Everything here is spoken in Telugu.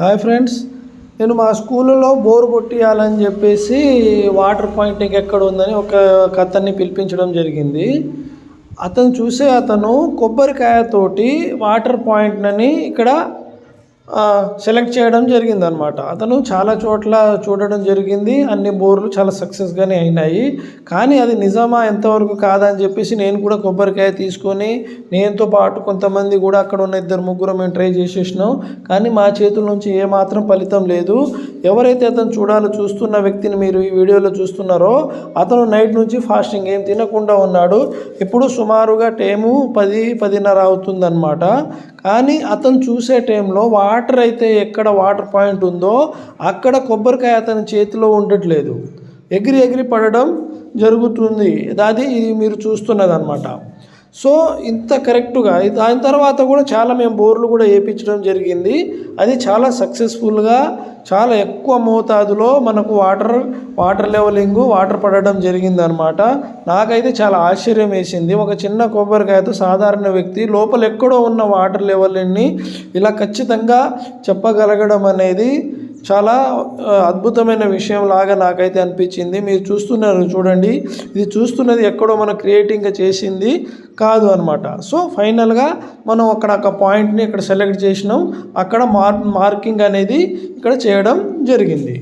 హాయ్ ఫ్రెండ్స్ నేను మా స్కూల్లో బోర్ కొట్టియాలని చెప్పేసి వాటర్ పాయింటింగ్ ఎక్కడ ఉందని ఒక కథని అతన్ని పిలిపించడం జరిగింది. అతను చూసే అతను కొబ్బరికాయతోటి వాటర్ పాయింట్ని ఇక్కడ సెలెక్ట్ చేయడం జరిగింది అనమాట అతను చాలా చోట్ల చూడడం జరిగింది. అన్ని బోర్లు చాలా సక్సెస్గానే అయినాయి. కానీ అది నిజమా ఎంతవరకు కాదని చెప్పేసి నేను కూడా కొబ్బరికాయ తీసుకొని నేనుతో పాటు కొంతమంది కూడా అక్కడ ఉన్న ఇద్దరు ముగ్గురు మేము ట్రై చేసేసినాం. కానీ మా చేతుల నుంచి ఏమాత్రం ఫలితం లేదు. ఎవరైతే అతను చూడాలో చూస్తున్న వ్యక్తిని మీరు ఈ వీడియోలో చూస్తున్నారో అతను నైట్ నుంచి ఫాస్టింగ్ ఏం తినకుండా ఉన్నాడు. ఇప్పుడు సుమారుగా టైము పది పదిన్నర అవుతుందన్నమాట కానీ అతను చూసే టైంలో వాటర్ అయితే ఎక్కడ వాటర్ పాయింట్ ఉందో అక్కడ కొబ్బరికాయ అతని చేతిలో ఉండట్లేదు. ఎగిరి ఎగిరి పడడం జరుగుతుంది. అది ఇది మీరు చూస్తున్నది అనమాట సో ఇంత కరెక్ట్గా దాని తర్వాత కూడా చాలా మేము బోర్లు కూడా వేయించడం జరిగింది. అది చాలా సక్సెస్ఫుల్గా చాలా ఎక్కువ మోతాదులో మనకు వాటర్ వాటర్ లెవెలింగ్ వాటర్ పడడం జరిగింది అనమాట నాకైతే చాలా ఆశ్చర్యం వేసింది. ఒక చిన్న కొబ్బరికాయతో సాధారణ వ్యక్తి లోపల ఎక్కడో ఉన్న వాటర్ లెవెల్ని ఇలా ఖచ్చితంగా చెప్పగలగడం అనేది చాలా అద్భుతమైన విషయం లాగా నాకైతే అనిపించింది. మీరు చూస్తున్నారు చూడండి. ఇది చూస్తున్నది ఎక్కడో మనం క్రియేటింగ్గా చేసింది కాదు అనమాట సో ఫైనల్గా మనం అక్కడ ఒక పాయింట్ని ఇక్కడ సెలెక్ట్ చేసినాం. అక్కడ మార్ మార్కింగ్ అనేది ఇక్కడ చేయడం జరిగింది.